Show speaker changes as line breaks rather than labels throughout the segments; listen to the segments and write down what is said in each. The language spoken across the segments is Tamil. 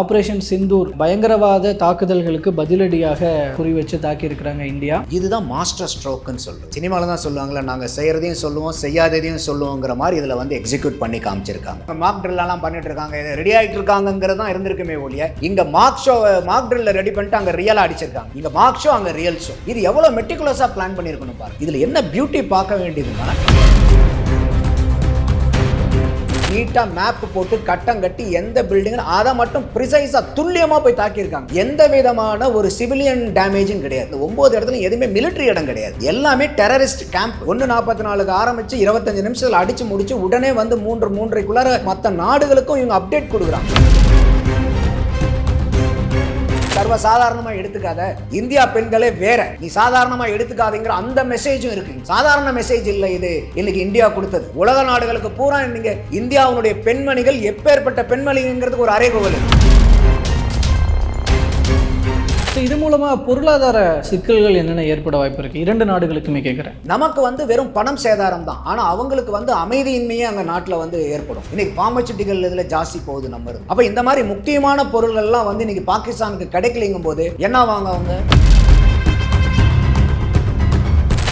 ஆபரேஷன் சிந்தூர் பயங்கரவாத தாக்குதல்களுக்கு பதிலடியாக குறி வச்சு தாக்கி இருக்கிறாங்க இந்தியா.
இதுதான் மாஸ்டர் ஸ்ட்ரோக்குன்னு சொல்லுவோம் சினிமாவில் தான் சொல்லுவாங்களே நாங்கள் செய்கிறதையும் சொல்லுவோம் செய்யாததையும் சொல்லுவோங்கிற மாதிரி இதில் வந்து எக்ஸிக்யூட் பண்ணி காமிச்சிருக்காங்க. மார்க் ட்ரில்லாம் பண்ணிட்டு இருக்காங்க ரெடி ஆகிட்டு இருக்காங்கிறது தான் இருந்திருக்குமே ஒழிய இங்கே மார்க் ஷோ மார்க் ட்ரில்ல ரெடி பண்ணிட்டு அங்கே ரியலாக அடிச்சிருக்காங்க. இங்கே மார்க் ஷோ அங்கே ரியல் ஷோ இது எவ்வளோ மெட்டிகுலஸாக பிளான் பண்ணியிருக்கணும் பாருங்க இதில் என்ன பியூட்டி பார்க்க வேண்டியதுன்னா நீட்டாக மேப் போட்டு கட்டம் கட்டி எந்த பில்டிங் அதை மட்டும் ப்ரிசைஸாக துல்லியமாக போய் தாக்கியிருக்காங்க. எந்த விதமான ஒரு சிவிலியன் டேமேஜும் கிடையாது. இந்த ஒன்பது இடத்துல எதுவுமே மிலிட்டரி இடம் கிடையாது. எல்லாமே டெரரிஸ்ட் கேம்ப் ஒன்று நாற்பத்தி நாலுக்கு ஆரம்பிச்சு இருபத்தஞ்சு நிமிஷத்தில் அடிச்சு முடிச்சு உடனே வந்து மூன்று மூன்றைக்குள்ளார மற்ற நாடுகளுக்கும் இவங்க அப்டேட் கொடுக்குறாங்க. சர்வ சாதாரணமா எடுத்துக்காத. இந்தியா பெண்களே வேற. நீ சாதாரணமா எடுத்துக்காதீங்கிற அந்த மெசேஜும் இருக்கு. சாதாரண மெசேஜ் இல்ல இது. இன்னைக்கு இந்தியா கொடுத்தது. உலக நாடுகளுக்கு பூரா நீங்க இந்தியாவுடைய பெண்மணிகள் எப்பேற்பட்ட பெண்மணிங்கிறதுக்கு ஒரு அறைகோவல் இருக்கு.
ஸோ இது மூலமா பொருளாதார சிக்கல்கள் என்னென்ன ஏற்பட வாய்ப்பு இருக்கு? இரண்டு நாடுகளுக்குமே கேட்குறேன்
நமக்கு வந்து வெறும் பணம் சேதாரம் தான். ஆனா அவங்களுக்கு வந்து அமைதியின்மையே அங்க நாட்டுல வந்து ஏற்படும். இன்னைக்கு பார்மசிட்டிகள் இதுல ஜாஸ்தி போகுது நம்ம அப்போ அப்ப இந்த மாதிரி முக்கியமான பொருள்கள்லாம் வந்து இன்னைக்கு பாகிஸ்தானுக்கு கிடைக்கலைங்கும் போது என்ன வாங்க அவங்க?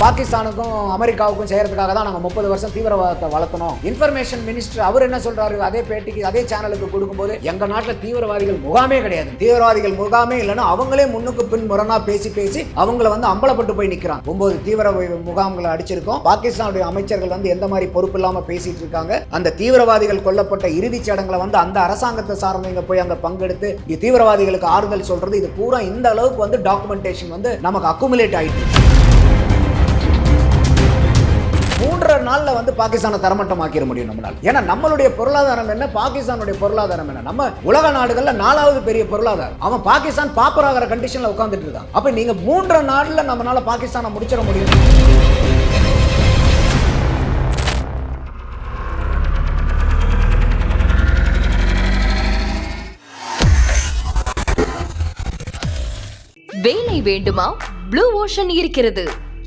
பாகிஸ்தானுக்கும் அமெரிக்காவுக்கும் செய்யறதுக்காக தான் நாங்கள் முப்பது வருஷம் தீவிரவாதத்தை வளர்த்தணும். இன்ஃபர்மேஷன் மினிஸ்டர் அவர் என்ன சொல்றாரு? அதே பேட்டிக்கு அதே சேனலுக்கு கொடுக்கும்போது எங்க நாட்டில் தீவிரவாதிகள் முகாமே கிடையாது. தீவிரவாதிகள் முகாமே இல்லைன்னா அவங்களே முன்னுக்கு பின் முரணா பேசி பேசி அவங்கள வந்து அம்பலப்பட்டு போய் நிற்கிறாங்க ஒன்பது தீவிர முகாம்களை அடிச்சிருக்கோம். பாகிஸ்தானுடைய அமைச்சர்கள் வந்து எந்த மாதிரி பொறுப்பு இல்லாமல் பேசிட்டு இருக்காங்க? அந்த தீவிரவாதிகள் கொல்லப்பட்ட இறுதிச் சடங்குல வந்து அந்த அரசாங்கத்தை சார்ந்தவங்க போய் அங்கே பங்கெடுத்து தீவிரவாதிகளுக்கு ஆறுதல் சொல்றது இது பூரா இந்த அளவுக்கு வந்து டாக்குமெண்டேஷன் வந்து நமக்கு அக்குமுலேட் ஆயிட்டு மூன்றரை நாளில் வந்து பாகிஸ்தானை தரமட்டம் ஆக்கிட முடியும் நம்மளால். ஏன்னா நம்மளுடைய பொருளாதாரம் என்ன? பாகிஸ்தானுடைய பொருளாதாரம் என்ன? நம்ம உலக நாடுகளில் நாலாவது பெரிய பொருளாதாரம். அவன் பாகிஸ்தான் பாப்பராகிற கண்டிஷனில் உட்காந்துட்டு இருக்கான். அப்போ நீங்கள் மூன்றரை நாளில் நம்மளால் பாகிஸ்தானை முடிச்சிட முடியும்.
வேலை வேண்டுமா? ப்ளூ ஓஷன் இருக்கிறது.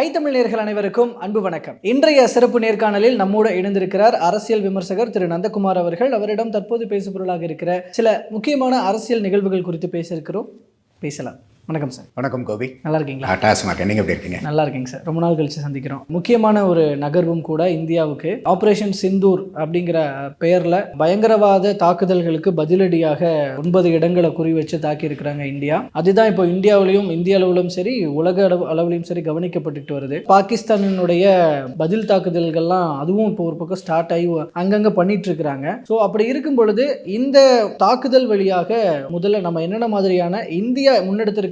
ஐ தமிழ் அனைவருக்கும் அன்பு வணக்கம். இன்றைய சிறப்பு நேர்காணலில் நம்மோடு இணைந்திருக்கிறார் அரசியல் விமர்சகர் திரு நந்தகுமார் அவர்கள். அவரிடம் தற்போது பேசுபொருளாக இருக்கிற சில முக்கியமான அரசியல் நிகழ்வுகள் குறித்து பேசியிருக்கிறோம். பேசலாம். வணக்கம் சார்.
வணக்கம் கோபி.
நல்லா இருக்கீங்களா?
டாஸ்மாக். நீங்க எப்படி இருக்கீங்க?
நல்லா இருக்கீங்க சார். ரொம்ப நாள் கழிச்சு சந்திக்கிறோம். முக்கியமான ஒரு நகர்வும் கூட இந்தியாவுக்கு. ஆபரேஷன் சிந்தூர் அப்படிங்கிற பெயர்ல பயங்கரவாத தாக்குதல்களுக்கு பதிலடியாக ஒன்பது இடங்களை குறி வச்சு தாக்கி இருக்கிறாங்க இந்தியா. அதுதான் இப்போ இந்தியாவிலையும் இந்திய அளவிலும் சரி உலக அளவு அளவிலையும் சரி கவனிக்கப்பட்டுட்டு வருது. பாகிஸ்தானினுடைய பதில் தாக்குதல்கள்லாம் அதுவும் இப்போ ஒரு பக்கம் ஸ்டார்ட் ஆகி அங்கங்க பண்ணிட்டு இருக்கிறாங்க ஸோ அப்படி இருக்கும் பொழுது இந்த தாக்குதல் வழியாக முதல்ல நம்ம என்னென்ன மாதிரியான இந்தியா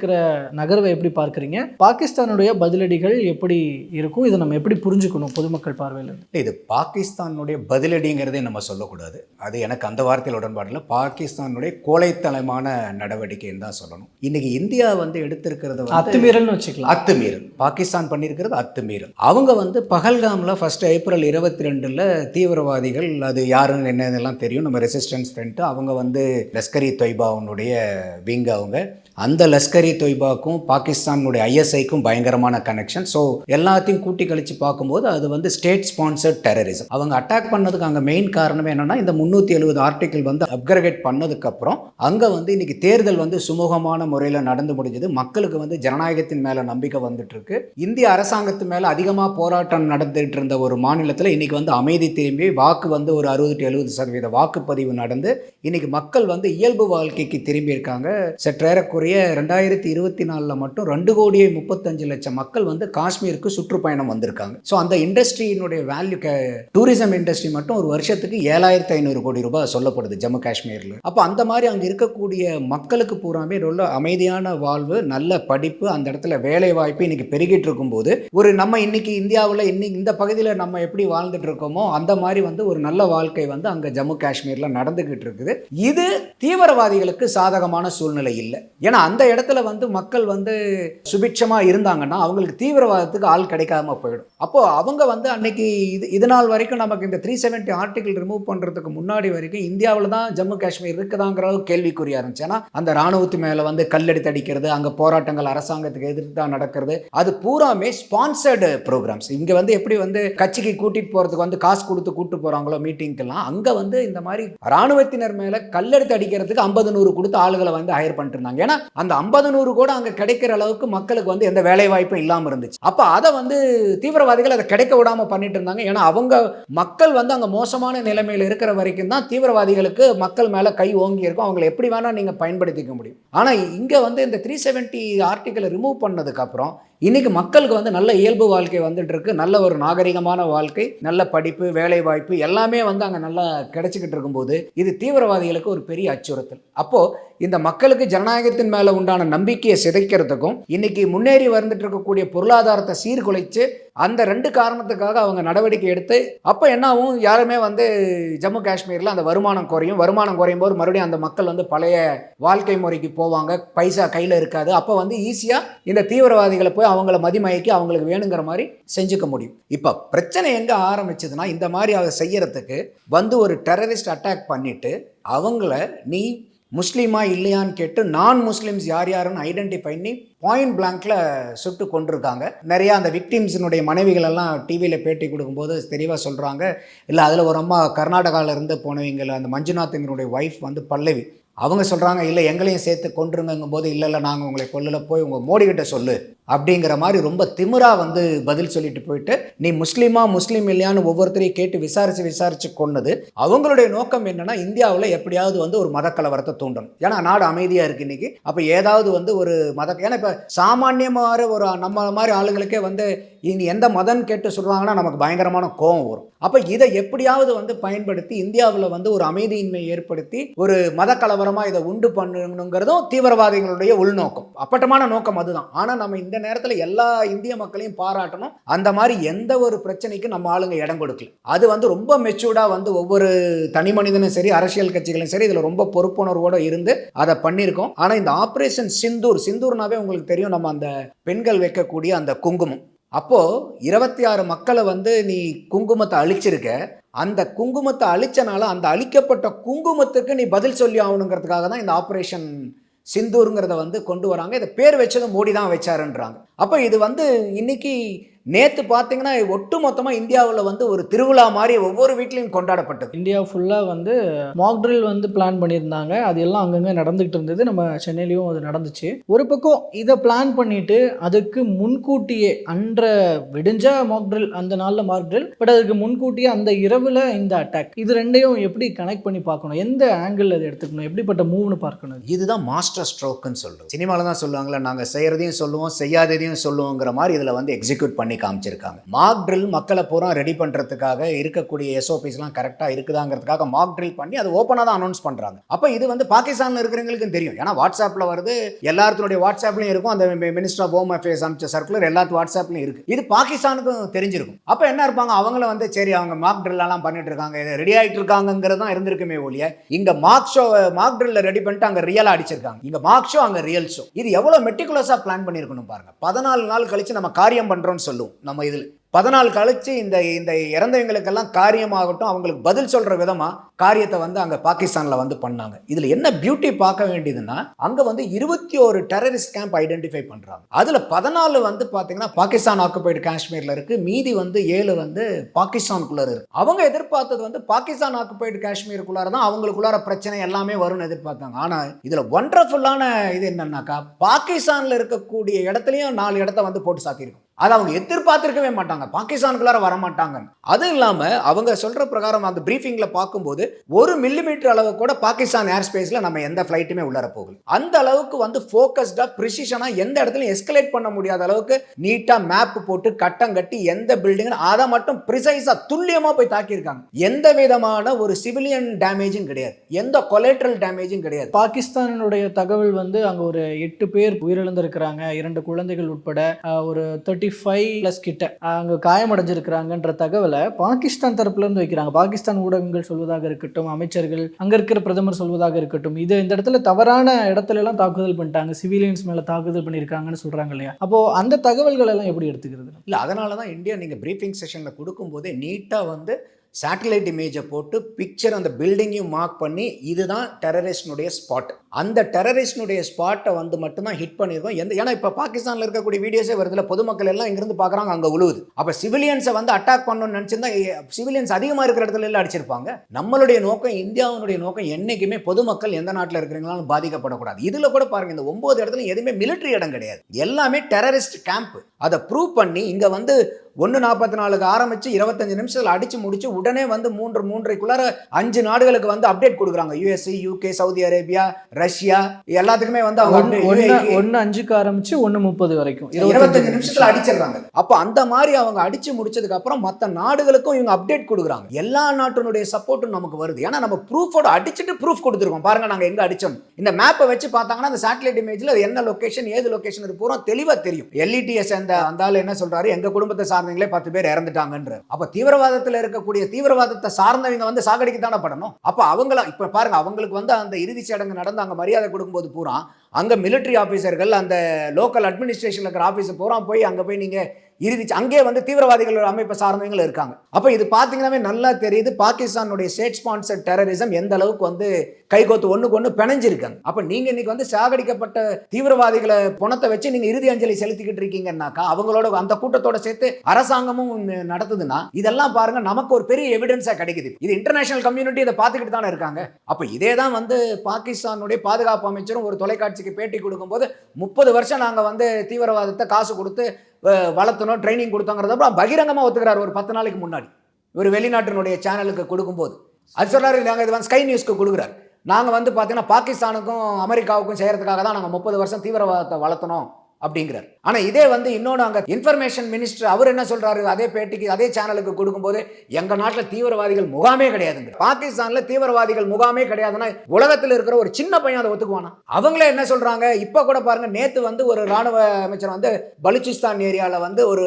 முன்னெடுத்திருக்கிற நகர்வை எப்படி பார்க்குறீங்க? பாகிஸ்தானுடைய பதிலடிகள் எப்படி இருக்கும்? இதை நம்ம எப்படி புரிஞ்சுக்கணும் பொதுமக்கள் பார்வையில்?
இது பாகிஸ்தானுடைய பதிலடிங்கிறதே நம்ம சொல்லக்கூடாது. அது எனக்கு அந்த வார்த்தையில் உடன்பாடு இல்லை. பாகிஸ்தானுடைய கோழைத்தனமான நடவடிக்கைன்னு தான் சொல்லணும். இன்னைக்கு இந்தியா வந்து எடுத்திருக்கிறது
அத்துமீறல்னு வச்சுக்கலாம்.
அத்துமீறல். பாகிஸ்தான் பண்ணியிருக்கிறது அத்துமீறல். அவங்க வந்து பகல்காமில் ஃபர்ஸ்ட் ஏப்ரல் இருபத்தி ரெண்டில் தீவிரவாதிகள் அது யாருன்னு என்னதெல்லாம் தெரியும்? நம்ம ரெசிஸ்டன்ஸ் ஃப்ரண்ட் அவங்க வந்து லஷ்கரி தொய்பாவுடைய விங் அவங்க. அந்த லஷ்கரி தொய்பாக்கும் பாகிஸ்தானுடைய ஐஎஸ்ஐக்கும் பயங்கரமான கனெக்ஷன் ஸோ எல்லாத்தையும் கூட்டி கழிச்சு பார்க்கும்போது அது வந்து ஸ்டேட் ஸ்பான்சர்ட் டெரரிசம் அவங்க அட்டாக் பண்ணதுக்கு அங்கே மெயின் காரணம் என்னன்னா இந்த முந்நூற்றி எழுபது ஆர்டிக்கிள் வந்து அப்கிரகேட் பண்ணதுக்கப்புறம் அங்கே வந்து இன்னைக்கு தேர்தல் வந்து சுமூகமான முறையில் நடந்து முடிஞ்சது. மக்களுக்கு வந்து ஜனநாயகத்தின் மேலே நம்பிக்கை வந்துட்டு இருக்கு இந்திய அரசாங்கத்து மேலே அதிகமாக போராட்டம் நடந்துட்டு இருந்த ஒரு மாநிலத்தில் இன்னைக்கு வந்து அமைதி திரும்பி வாக்கு வந்து ஒரு அறுபது டு எழுபது சதவீத வாக்குப்பதிவு நடந்து இன்னைக்கு மக்கள் வந்து இயல்பு வாழ்க்கைக்கு திரும்பி இருக்காங்க. சற்றேறக்குறைய ரெண்டாயிரத்தி இருபத்தி நாலில் மட்டும் ரெண்டு கோடியே முப்பத்தஞ்சு லட்சம் மக்கள் வந்து காஷ்மீருக்கு சுற்றுப்பயணம் வந்திருக்காங்க. ஸோ அந்த இண்டஸ்ட்ரியினுடைய வேல்யூ டூரிசம் இண்டஸ்ட்ரி மட்டும் ஒரு வருஷத்துக்கு ஏழாயிரத்தி ஐநூறு கோடி ரூபாய் சொல்லப்படுது ஜம்மு காஷ்மீரில். அப்போ அந்த மாதிரி அங்கே இருக்கக்கூடிய மக்களுக்கு பூராமே ரொம்ப அமைதியான வாழ்வு நல்ல படிப்பு அந்த இடத்துல வேலை வாய்ப்பு இன்னைக்கு பெருகிட்டு இருக்கும்போது ஒரு நம்ம இன்னைக்கு இந்தியாவில் இன்னைக்கு இந்த பகுதியில் நம்ம எப்படி வாழ்ந்துட்டு இருக்கோமோ அந்த மாதிரி வந்து ஒரு நல்ல வாழ்க்கை வந்து அங்கே ஜம்மு காஷ்மீரில் நடந்துகிட்டு இருக்குது. இது தீவிரவாதிகளுக்கு சாதகமான சூழ்நிலை இல்லை. ஏன்னா அந்த இடத்துல வந்து மக்கள் வந்து சுபிட்சமாக இருந்தாங்கன்னா அவங்களுக்கு தீவிரவாதத்துக்கு ஆள் கிடைக்காம போயிடும். அப்போது அவங்க வந்து அன்னைக்கு இது இது நாள் வரைக்கும் நமக்கு இந்த த்ரீ செவன்ட்டி ஆர்டிகல் ரிமூவ் பண்ணுறதுக்கு முன்னாடி வரைக்கும் இந்தியாவில் தான் ஜம்மு காஷ்மீர் இருக்குதாங்கிற அளவுக்கு கேள்விக்குறியாக இருந்துச்சு. ஏன்னா அந்த இராணுவத்து மேலே வந்து கல்லெடுத்து அடிக்கிறது அங்கே போராட்டங்கள் அரசாங்கத்துக்கு எதிர்த்து தான் நடக்கிறது. அது பூராமே ஸ்பான்சர்டு ப்ரோக்ராம்ஸ் இங்கே வந்து எப்படி வந்து கட்சிக்கு கூட்டிகிட்டு போகிறதுக்கு வந்து காசு கொடுத்து கூட்டு போகிறாங்களோ மீட்டிங்க்கெல்லாம் அங்கே வந்து இந்த மாதிரி ராணுவத்தினர் மேலே கல்லெடுத்து அடிக்கிறதுக்கு ஐம்பது நூறு கொடுத்து ஆளுகளை வந்து ஹையர் பண்ணிட்டு இருந்தாங்க. ஏன்னா அந்த ஐம்பது நூறு கூட அங்கே கிடைக்கிற அளவுக்கு மக்களுக்கு வந்து எந்த வேலை வாய்ப்பும் இல்லாமல் இருந்துச்சு. அப்போ அதை வந்து தீவிரவாதிகள் அதை கிடைக்க விடாமல் பண்ணிட்டு இருந்தாங்க. ஏன்னா அவங்க மக்கள் வந்து அங்கே மோசமான நிலைமையில் இருக்கிற வரைக்கும் தான் தீவிரவாதிகளுக்கு மக்கள் மேலே கை ஓங்கி இருக்கும். அவங்களை எப்படி வேணால் நீங்கள் பயன்படுத்திக்க முடியும். ஆனால் இங்கே வந்து இந்த த்ரீ செவன்ட்டி ஆர்டிக்கலை ரிமூவ் பண்ணதுக்கப்புறம் அப்புறம் இன்னைக்கு மக்களுக்கு வந்து நல்ல இயல்பு வாழ்க்கை வந்துட்டு இருக்கு. நல்ல ஒரு நாகரிகமான வாழ்க்கை நல்ல படிப்பு வேலை வாய்ப்பு எல்லாமே வந்து அங்கே நல்லா கிடைச்சிக்கிட்டு இருக்கும்போது இது தீவிரவாதிகளுக்கு ஒரு பெரிய அச்சுறுத்தல். அப்போ இந்த மக்களுக்கு ஜனநாயகத்தின் மேல உண்டான நம்பிக்கையை சிதைக்கிறதுக்கும் இன்னைக்கு முன்னேறி வந்துட்டு இருக்கக்கூடிய பொருளாதாரத்தை சீர்குலைச்சு அந்த ரெண்டு காரணத்துக்காக அவங்க நடவடிக்கை எடுத்து அப்போ என்ன ஆகும்? யாருமே வந்து ஜம்மு காஷ்மீரில் அந்த வருமானம் குறையும். வருமானம் குறையும் போது மறுபடியும் அந்த மக்கள் வந்து பழைய வாழ்க்கை முறைக்கு போவாங்க. பைசா கையில் இருக்காது. அப்போ வந்து ஈஸியாக இந்த தீவிரவாதிகளை போய் அவங்கள மதிமயக்கி அவங்களுக்கு வேணுங்கிற மாதிரி செஞ்சுக்க முடியும். இப்போ பிரச்சனை எங்கே ஆரம்பிச்சதுன்னா இந்த மாதிரி அதை செய்யறதுக்கு வந்து ஒரு டெரரிஸ்ட் அட்டாக் பண்ணிட்டு அவங்கள நீ முஸ்லீமா இல்லையான்னு கேட்டு நான் முஸ்லீம்ஸ் யார் யாருன்னு ஐடென்டிஃபை பண்ணி பாயிண்ட் பிளாங்க்ல சுட்டு கொண்டிருக்காங்க. நிறையா அந்த விக்டிம்ஸினுடைய மனைவிகள் எல்லாம் டிவியில் பேட்டி கொடுக்கும்போது தெளிவாக சொல்கிறாங்க இல்லை அதில் ஒரு அம்மா கர்நாடகாவில் இருந்து போனவங்கள அந்த மஞ்சுநாத்தினுடைய ஒய்ஃப் வந்து பல்லவி. அவங்க சொல்கிறாங்க இல்லை எங்களையும் சேர்த்து கொண்டுருங்கும் போது இல்லை இல்லை நாங்கள் உங்களை கொல்லல போய் உங்கள் மோடி கிட்ட சொல்லு. அப்படிங்கிற மாதிரி ரொம்ப திமிரா வந்து பதில் சொல்லிட்டு போயிட்டு நீ முஸ்லீமா முஸ்லீம் இல்லையான்னு ஒவ்வொருத்தரையும் கேட்டு விசாரிச்சு விசாரிச்சு கொன்னது அவங்களுடைய நோக்கம் என்னன்னா இந்தியாவில் எப்படியாவது வந்து ஒரு மத கலவரத்தை தூண்டணும். ஏன்னா நாடு அமைதியாக இருக்கு இன்னைக்கு. அப்போ ஏதாவது வந்து ஒரு மத ஏன்னா இப்போ சாமானியமாக ஒரு நம்ம மாதிரி ஆளுங்களுக்கே வந்து இனி எந்த மதம் கேட்டு சொல்கிறாங்கன்னா நமக்கு பயங்கரமான கோபம் வரும். அப்போ இதை எப்படியாவது வந்து பயன்படுத்தி இந்தியாவில் வந்து ஒரு அமைதியின்மை ஏற்படுத்தி ஒரு மத கலவரமாக இதை உண்டு பண்ணணுங்கிறதும் தீவிரவாதிகளுடைய உள்நோக்கம். அப்பட்டமான நோக்கம் அதுதான். ஆனால் நம்ம இந்த நேரத்தில் எல்லா இந்திய மக்களையும் பாராட்டணும். அந்த மாதிரி எந்த ஒரு பிரச்சனைக்கும் நம்ம ஆளுங்க இடம் கொடுக்கல. அது வந்து ரொம்ப மெச்சூர்டாக வந்து ஒவ்வொரு தனி மனிதனும் சரி அரசியல் கட்சிகளும் சரி இதில் ரொம்ப பொறுப்புணர்வோடு இருந்து அதை பண்ணியிருக்கோம். ஆனால் இந்த ஆப்ரேஷன் சிந்தூர் சிந்தூர்னாவே உங்களுக்கு தெரியும் நம்ம அந்த பெண்கள் வைக்கக்கூடிய அந்த குங்குமம். அப்போது இருபத்தி ஆறு மக்களை வந்து நீ குங்குமத்தை அழிச்சிருக்க. அந்த குங்குமத்தை அழிச்சனால அந்த அழிக்கப்பட்ட குங்குமத்துக்கு நீ பதில் சொல்லி ஆகணுங்கிறதுக்காக தான் இந்த ஆப்ரேஷன் சிந்தூருங்கிறத வந்து கொண்டு வராங்க. இதை பேர் வச்சதும் மோடி தான் வச்சாருன்றாங்க. அப்போ இது வந்து இன்னைக்கு நேற்று பார்த்தீங்கன்னா ஒட்டு மொத்தமாக இந்தியாவில் வந்து ஒரு திருவிழா மாதிரி ஒவ்வொரு வீட்லையும் கொண்டாடப்பட்டது.
இந்தியா ஃபுல்லாக வந்து மாக் ட்ரில் வந்து பிளான் பண்ணியிருந்தாங்க. அது எல்லாம் அங்கங்கே நடந்துகிட்டு இருந்தது. நம்ம சென்னையிலையும் அது நடந்துச்சு. ஒரு பக்கம் இதை பிளான் பண்ணிட்டு அதுக்கு முன்கூட்டியே அன்ற விடிஞ்சா மாக் ட்ரில் அந்த நாளில் மாக் ட்ரில் பட் அதுக்கு முன்கூட்டியே அந்த இரவில் இந்த அட்டாக் இது ரெண்டையும் எப்படி கனெக்ட் பண்ணி பார்க்கணும்? எந்த ஆங்கிள் அதை எடுத்துக்கணும்? எப்படிப்பட்ட மூவ்னு பார்க்கணும் இது?
இதுதான் மாஸ்டர் ஸ்ட்ரோக்குன்னு சொல்லுவோம் சினிமாவில் தான் சொல்லுவாங்களே நாங்கள் செய்கிறதையும் சொல்லுவோம் செய்யாததையும் சொல்லுவோங்கிற மாதிரி இதில் வந்து எக்ஸிக்யூட் பண்ணி காமிச்சிருக்காங்க. மாக் ட்ரில் மக்களை பூரா ரெடி பண்ணுறதுக்காக இருக்கக்கூடிய எஸ்ஓபிஸ்லாம் கரெக்டாக இருக்குதாங்கிறதுக்காக மாக் ட்ரில் பண்ணி அது ஓப்பனாக தான் அனௌன்ஸ் பண்ணுறாங்க அப்போ இது வந்து பாகிஸ்தானில் இருக்கிறவங்களுக்கும் தெரியும். ஏன்னா வாட்ஸ்அப்பில் வருது எல்லாத்தினுடைய வாட்ஸ்அப்லையும் இருக்கும். அந்த மினிஸ்டர் ஆஃப் ஹோம் அஃபேர்ஸ் அனுப்பிச்ச சர்க்குலர் எல்லாத்து வாட்ஸ்அப்லையும் இருக்குது இது பாகிஸ்தானுக்கும் தெரிஞ்சிருக்கும். அப்போ என்ன இருப்பாங்க? அவங்கள வந்து சரி அவங்க மாக் ட்ரில்லாம் பண்ணிட்டு இருக்காங்க. ரெடி ஆகிட்டு இருக்காங்கிறது தான் இருந்திருக்குமே ஒழிய இங்கே மார்க் ஷோ மார்க் ட்ரில்ல ரெடி பண்ணிட்டு அங்க ரியலாக அடிச்சிருக்காங்க. இங்கே மார்க் ஷோ அங்கே ரியல் ஷோ இது எவ்வளவு மெட்டிகுலஸாக பிளான் பண்ணிருக்கணும் பாருங்க. பதினாலு நாள் கழிச்சு நம்ம காரியம் பண்றோம்னு சொல்லுவோம். நம்ம இதில் பதினாலு கழிச்சு இந்த இந்த இறந்தவங்களுக்கெல்லாம் காரியமாகட்டும் அவங்களுக்கு பதில் சொல்ற விதமா காரியத்தை வந்து அங்க பாகிஸ்தான்ல வந்து பண்ணாங்க. இதுல என்ன பியூட்டி பார்க்க வேண்டியதுன்னா அங்க வந்து இருபத்தி ஒரு டெரரிஸ்ட் கேம்ப் ஐடென்டிஃபை பண்றாங்க. அதுல பதினாலு வந்து பாத்தீங்கன்னா பாகிஸ்தான் ஆக்குபைடு காஷ்மீர்ல இருக்கு. மீதி வந்து ஏழு வந்து பாகிஸ்தானுக்குள்ளே இருக்குது அவங்க எதிர்பார்த்தது வந்து பாகிஸ்தான் ஆக்குபைடு காஷ்மீருக்குள்ளார தான் அவங்களுக்குள்ளார பிரச்சனை எல்லாமே வரும்னு எதிர்பார்த்தாங்க. ஆனா இதுல ஒண்டர்ஃபுல்லான இது என்னன்னாக்கா பாகிஸ்தான்ல இருக்கக்கூடிய இடத்துலயும் நாலு இடத்த வந்து போட்டு சாத்தியிருக்கும். அதை அவங்க எதிர்பார்த்திருக்கவே மாட்டாங்க. பாகிஸ்தானுக்குள்ளார வர மாட்டாங்க அதுவும் இல்லாம அவங்க சொல்ற பிரகாரம் அந்த பிரீஃபிங்ல பார்க்கும்போது ஒரு மில்லிமீட்டர் அளவு கூட பாகிஸ்தான் ஏர் ஸ்பேஸ்ல நம்ம எந்த ஃப்ளைட்டுமே உள்ளர போகல. அந்த அளவுக்கு வந்து ஃபோக்கஸ்டா பிரிசிஷனா எந்த இடத்துலயும் எஸ்கலேட் பண்ண முடியாத அளவுக்கு நீட்டா மேப் போட்டு கட்டம் கட்டி எந்த பில்டிங் அதை மட்டும் ப்ரிசைஸாக துல்லியமா போய் தாக்கியிருக்காங்க. எந்த விதமான ஒரு சிவிலியன் டேமேஜும் கிடையாது. எந்த கொலேட்ரல் டேமேஜும் கிடையாது.
பாகிஸ்தானுடைய தகவல் வந்து அங்கே ஒரு எட்டு பேர் உயிரிழந்திருக்கிறாங்க. இரண்டு குழந்தைகள் உட்பட ஒரு தேர்ட்டி ஃபைவ் ப்ளஸ் கிட்ட. அங்கே காயமடைஞ்சிருக்கிறாங்கன்ற தகவலை பாகிஸ்தான் தரப்புல இருந்து வைக்கிறாங்க. பாகிஸ்தான் ஊடகங்கள் சொல்வதாக இருக்கட்டும் அமைச்சர்கள் அங்க இருக்கிற பிரதமர் சொல்வதாக இருக்கட்டும் இது இந்த இடத்துல தவறான இடத்துல எல்லாம் தாக்குதல் பண்ணிட்டாங்க. சிவிலியன்ஸ் மேல தாக்குதல் பண்ணியிருக்காங்கன்னு சொல்றாங்க இல்லையா? அப்போ அந்த தகவல்கள் எல்லாம் எப்படி எடுத்துக்கிறது?
இல்லை அதனால தான் இந்தியா நீங்கள் ப்ரீஃபிங் செஷனில் கொடுக்கும்போதே நீட்டாக வந்து சேட்டலைட் இமேஜை போட்டு பிக்சர் அந்த பில்டிங்கையும் மார்க் பண்ணி இதுதான் டெரரிஸ்டினுடைய ஸ்பாட் அந்த டெரரிஸ்டினுடைய ஸ்பாட்டை வந்து மட்டும்தான் ஹிட் பண்ணியிருக்கோம். எந்த ஏன்னா இப்போ பாகிஸ்தானில் இருக்கக்கூடிய வீடியோஸே வருதுல பொதுமக்கள் எல்லாம் இங்கிருந்து பார்க்குறாங்க அங்கே உழுவுது. அப்போ சிவிலியன்ஸை வந்து அட்டாக் பண்ணணும்னு நினச்சிருந்தா சிவிலியன்ஸ் அதிகமாக இருக்கிற இடத்துல எல்லாம் அடிச்சிருப்பாங்க. நம்மளுடைய நோக்கம் இந்தியாவினுடைய நோக்கம் என்னைக்குமே பொதுமக்கள் எந்த நாட்டில் இருக்கிறீங்களாலும் பாதிக்கப்படக்கூடாது. இதில் கூட பாருங்க இந்த ஒம்பது இடத்துல எதுவுமே மிலிட்டரி இடம் கிடையாது. எல்லாமே டெரரிஸ்ட் கேம்ப் அதை ப்ரூவ் பண்ணி இங்கே வந்து ஒன்று நாற்பத்தி நாலுக்கு ஆரம்பிச்சு இருபத்தஞ்சு நிமிஷத்தில் அடிச்சு முடிச்சு உடனே வந்து மூன்று மூன்றைக்குள்ளார அஞ்சு நாடுகளுக்கு வந்து அப்டேட் கொடுக்குறாங்க. USA UK Saudi Arabia Russia எல்லாத்துக்குமே வந்து அவங்க UAE
ஒன்னு அஞ்சுக்கு ஆரம்பிச்சு ஒன்னு முப்பது வரைக்கும்.
இருபத்தஞ்சு நிமிஷத்துல அடிச்சிடுறாங்க. அப்போ அந்த மாதிரி அவங்க அடிச்சு முடிச்சதுக்கு அப்புறம் மற்ற நாடுகளுக்கும் இவங்க அப்டேட் கொடுக்குறாங்க. எல்லா நாட்டினுடைய சப்போர்ட்டும் நமக்கு வருது. ஏன்னா நம்ம ப்ரூஃபோட அடிச்சுட்டு ப்ரூஃப் கொடுத்துருக்கோம். பாருங்க நாங்க எங்க அடிச்சோம். இந்த மேப்பை வச்சு பார்த்தாங்கன்னா அந்த சேட்டலைட் இமேஜ்ல அது என்ன லொகேஷன் ஏது லொகேஷன் இது பூரா தெளிவா தெரியும். எல்இடிஎஸ் அந்த அந்த ஆள் என்ன சொல்றாரு? எங்க குடும்பத்தை சார்ந்தவங்களே பத்து பேர் இறந்துட்டாங்கன்ற. அப்ப தீவிரவாதத்துல இருக்கக்கூடிய தீவிரவாதத்தை சார்ந்தவங்க வந்து சாகடிக்கு தானே படணும்? அப்ப அவங்கள இப்ப பாருங்க அவங்களுக்கு வந்து அந்த இறுதிச் சடங்கு நடந்து அங்க மரியாதை கொடுக்கும்போது பூரா அங்கே மிலிட்டரி ஆஃபீஸர்கள் அந்த லோக்கல் அட்மினிஸ்ட்ரேஷனில் இருக்கிற ஆஃபீஸர் பூரா போய் அங்கே போய் நீங்கள் இறுதி அங்கேயே வந்து தீவிரவாதிகள் அமைப்பை சார்ந்தவங்களும் இருக்காங்க. அப்போ இது பார்த்தீங்கன்னாவே நல்லா தெரியுது பாகிஸ்தானுடைய ஸ்டேட் ஸ்பான்சர் டெரரிசம் எந்த அளவுக்கு வந்து கைகோத்து ஒண்ணுக்கு ஒண்ணு பிணைஞ்சிருக்காங்க அப்போ நீங்கள் இன்னைக்கு வந்து சாகடிக்கப்பட்ட தீவிரவாதிகளை பணத்தை வச்சு நீங்கள் இறுதி அஞ்சலி செலுத்திக்கிட்டு இருக்கீங்கன்னாக்கா அவங்களோட அந்த கூட்டத்தோட சேர்த்து அரசாங்கமும் நடத்துதுன்னா இதெல்லாம் பாருங்க நமக்கு ஒரு பெரிய எவிடன்ஸாக கிடைக்குது. இது இன்டர்நேஷனல் கம்யூனிட்டி இதை பார்த்துக்கிட்டு தானே இருக்காங்க. அப்போ இதே தான் வந்து பாகிஸ்தானுடைய பாதுகாப்பு அமைச்சரும் ஒரு தொலைக்காட்சி தொலைக்காட்சிக்கு பேட்டி கொடுக்கும்போது முப்பது வருஷம் நாங்கள் வந்து தீவிரவாதத்தை காசு கொடுத்து வளர்த்தணும் ட்ரைனிங் கொடுத்தோங்கிறத அப்புறம் பகிரங்கமாக ஒத்துக்கிறார் ஒரு பத்து நாளைக்கு முன்னாடி. ஒரு வெளிநாட்டினுடைய சேனலுக்கு கொடுக்கும்போது. அது சொல்றாரு நாங்கள் இது வந்து ஸ்கை நியூஸ்க்கு கொடுக்குறாரு. நாங்கள் வந்து பார்த்தீங்கன்னா பாகிஸ்தானுக்கும் அமெரிக்காவுக்கும் செய்கிறதுக்காக தான் நாங்கள் முப்பது வருஷம் தீவிரவாதத்தை வளர்த்தணும். அப்படிங்கிறார். ஆனா இதே வந்து இன்னொன்று அங்கே இன்ஃபர்மேஷன் மினிஸ்டர் அவர் என்ன சொல்கிறாரு அதே பேட்டிக்கு அதே சேனலுக்கு கொடுக்கும்போது எங்கள் நாட்டில் தீவிரவாதிகள் முகாமே கிடையாதுங்க பாகிஸ்தானில் தீவிரவாதிகள் முகாமே கிடையாதுன்னா உலகத்தில் இருக்கிற ஒரு சின்ன பையன் அதை ஒத்துக்குவானா? அவங்களே என்ன சொல்கிறாங்க இப்போ கூட பாருங்க நேற்று வந்து ஒரு ராணுவ அமைச்சர் வந்து பலுச்சிஸ்தான் ஏரியாவில் வந்து ஒரு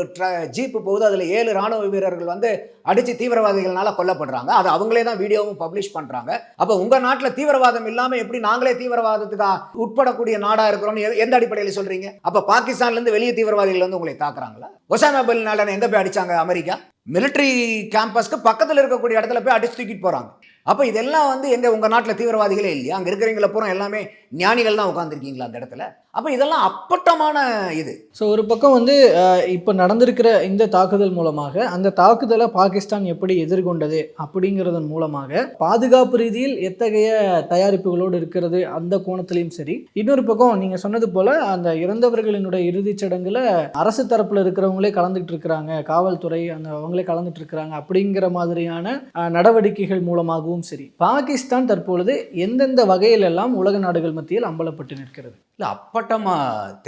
ஜீப்பு போகுது. அதில் ஏழு ராணுவ வீரர்கள் வந்து அடித்து தீவிரவாதிகள்னால கொல்லப்படுறாங்க. அது அவங்களே தான் வீடியோவும் பப்ளிஷ் பண்ணுறாங்க அப்போ உங்கள் நாட்டில் தீவிரவாதம் இல்லாமல் எப்படி நாங்களே தீவிரவாதத்துக்கு உட்படக்கூடிய நாடாக இருக்கிறோம்னு எந்த அடிப்படையில் சொல்கிறீங்க அப்போ பாகிஸ்தான்லேருந்து வெளியே தீவிரவாதிகள் வந்து உங்களை தாக்குறாங்களா? ஒசாமா பின் லாடன் எங்கே போய் அடிச்சாங்க அமெரிக்கா? மிலிட்டரி கேம்பஸ்க்கு பக்கத்தில் இருக்கக்கூடிய இடத்துல போய் அடிச்சு தூக்கிட்டு போகிறாங்க அப்போ இதெல்லாம் வந்து எங்கள் உங்கள் நாட்டில் தீவிரவாதிகளே இல்லையா? அங்கே இருக்கிறவங்கள பூரா எல்லாமே ஞானிகள் தான் உட்காந்துருக்கீங்களா அந்த இடத்துல? அப்ப இதெல்லாம் அப்பட்டமான இது.
ஸோ ஒரு பக்கம் வந்து இப்போ நடந்திருக்கிற இந்த தாக்குதல் மூலமாக அந்த தாக்குதலை பாகிஸ்தான் எப்படி எதிர்கொண்டது அப்படிங்கிறதன் மூலமாக பாதுகாப்பு ரீதியில் எத்தகைய தயாரிப்புகளோடு இருக்கிறது அந்த கோணத்திலையும் சரி இன்னொரு பக்கம் நீங்கள் சொன்னது போல அந்த இறந்தவர்களினுடைய இறுதிச் சடங்குல அரசு தரப்பில் இருக்கிறவங்களே கலந்துட்டு இருக்கிறாங்க காவல்துறை அந்த அவங்களே கலந்துட்டு இருக்கிறாங்க அப்படிங்கிற மாதிரியான நடவடிக்கைகள் மூலமாகவும் சரி பாகிஸ்தான் தற்பொழுது எந்தெந்த வகையிலெல்லாம் உலக நாடுகள் மத்தியில் அம்பலப்பட்டு நிற்கிறது?
இல்லை அப்பட்டமா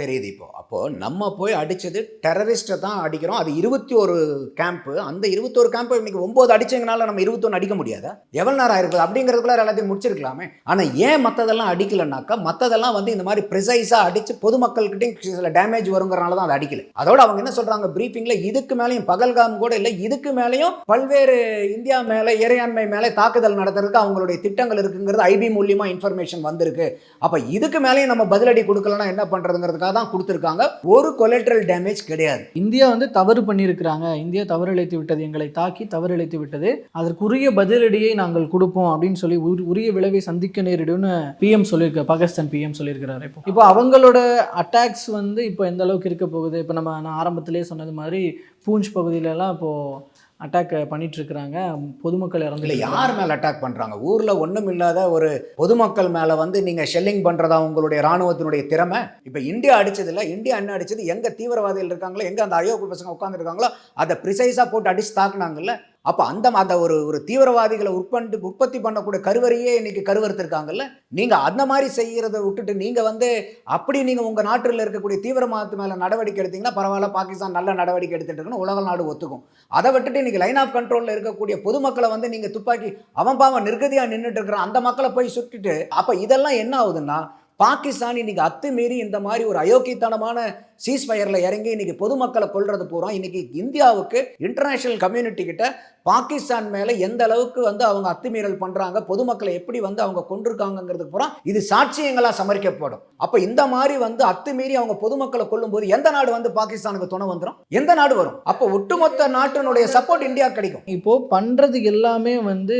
தெரியுது இப்போ. அப்போ நம்ம போய் அடிச்சது டெரரிஸ்ட்டை தான் அடிக்கிறோம். அது இருபத்தி ஒரு கேம்ப்பு அந்த இருபத்தோரு கேம்ப்பு இன்னைக்கு ஒம்பது அடிச்சதுனால நம்ம இருபத்தொன்று அடிக்க முடியாதா? எவ்வளோ நேரம் ஆயிருக்குது? அப்படிங்கிறதுக்குள்ள எல்லாத்தையும் முடிச்சிருக்கலாமே. ஆனால் ஏன் மற்றதெல்லாம் அடிக்கலைனாக்கா மற்றதெல்லாம் வந்து இந்த மாதிரி ப்ரிசைஸாக அடித்து பொதுமக்கள்கிட்டையும் சில டேமேஜ் வருங்கிறனால தான் அதை அடிக்கல. அதோட அவங்க என்ன சொல்கிறாங்க ப்ரீஃபிங்கில் இதுக்கு மேலேயும் பகல்காம் கூட இல்லை இதுக்கு மேலேயும் பல்வேறு இந்தியா மேலே இறையாண்மை மேலே தாக்குதல் நடத்துறதுக்கு அவங்களுடைய திட்டங்கள் இருக்குங்கிறது ஐபி மூலியமாக இன்ஃபர்மேஷன் வந்திருக்கு. அப்போ இதுக்கு மேலேயும் நம்ம பதிலடி கொடுக்கலன்னா என்ன பண்றதுங்கிறதுக்காக தான் கொடுத்துருக்காங்க. ஒரு கொலெட்ரல் டேமேஜ் கிடையாது.
இந்தியா வந்து தவறு பண்ணியிருக்கிறாங்க. இந்தியா தவறிழைத்து விட்டது. எங்களை தாக்கி தவறிழைத்து விட்டது. அதற்குரிய பதிலடியை நாங்கள் கொடுப்போம் அப்படின்னு சொல்லி உரிய விளைவை சந்திக்க நேரிடும்னு பிஎம் சொல்லியிருக்க பாகிஸ்தான் பிஎம் சொல்லியிருக்கிறாரு இப்போ. இப்போ அவங்களோட அட்டாக்ஸ் வந்து இப்போ எந்த அளவுக்கு இருக்க போகுது? இப்போ நம்ம நான் ஆரம்பத்திலே சொன்னது மாதிரி பூஞ்ச் பகுதியிலலாம் இப்போது அட்டாக் பண்ணிட்டு இருக்கிறாங்க பொதுமக்கள்
இல்ல
இறந்து
யார் மேல அட்டாக் பண்றாங்க? ஊர்ல ஒண்ணும் இல்லாத ஒரு பொதுமக்கள் மேல வந்து நீங்க ஷெல்லிங் பண்றதா உங்களுடைய ராணுவத்தினுடைய திறமை? இப்ப இந்தியா அடிச்சது இல்ல இந்தியா என்ன அடிச்சது எங்க தீவிரவாதிகள் இருக்காங்களோ எங்க அந்த அயோக்கு பசங்க உட்கார்ந்து இருக்காங்களோ அதை ப்ரிசைஸா போட்டு அடிச்சு தாக்குனாங்கல்ல? அப்போ அந்த அந்த ஒரு ஒரு தீவிரவாதிகளை உற்பத்தி உற்பத்தி பண்ணக்கூடிய கருவறையே இன்னைக்கு கருவறுத்திருக்காங்கல்ல? நீங்கள் அந்த மாதிரி செய்கிறத விட்டுட்டு நீங்கள் வந்து அப்படி நீங்கள் உங்கள் நாட்டில் இருக்கக்கூடிய தீவிரவாதத்து மேலே நடவடிக்கை எடுத்தீங்கன்னா பரவாயில்ல பாகிஸ்தான் நல்ல நடவடிக்கை எடுத்துகிட்டு இருக்குன்னு உலக நாடு ஒத்துக்கும். அதை விட்டுட்டு இன்றைக்கி லைன் ஆஃப் கண்ட்ரோலில் இருக்கக்கூடிய பொதுமக்களை வந்து நீங்கள் துப்பாக்கி அவன் பாவன் நிர்கதியா நின்றுட்டு அந்த மக்களை போய் சுட்டுட்டு அப்போ இதெல்லாம் என்ன ஆகுதுன்னா பாகிஸ்தான் இன்னைக்கு அத்துமீறி இந்த மாதிரி ஒரு அயோக்கியத்தனமான சீஸ்ஃபயரில் இறங்கி இன்னைக்கு பொதுமக்களை கொல்றது பூரா இன்னைக்கு இந்தியாவுக்கு இன்டர்நேஷனல் கம்யூனிட்டி கிட்ட பாகிஸ்தான் மேலே எந்த அளவுக்கு வந்து அவங்க அத்துமீறல் பண்ணுறாங்க பொதுமக்களை எப்படி வந்து அவங்க கொண்டிருக்காங்கங்கிறதுக்கு பூரா இது சாட்சியங்களாக சமரிக்கப்படும். அப்போ இந்த மாதிரி வந்து அத்துமீறி அவங்க பொதுமக்களை கொல்லும்போது எந்த நாடு வந்து பாகிஸ்தானுக்கு துணை வந்துடும் எந்த நாடு வரும்? அப்போ ஒட்டுமொத்த நாட்டினுடைய சப்போர்ட் இந்தியா கிடைக்கும்.
இப்போ பண்றது எல்லாமே வந்து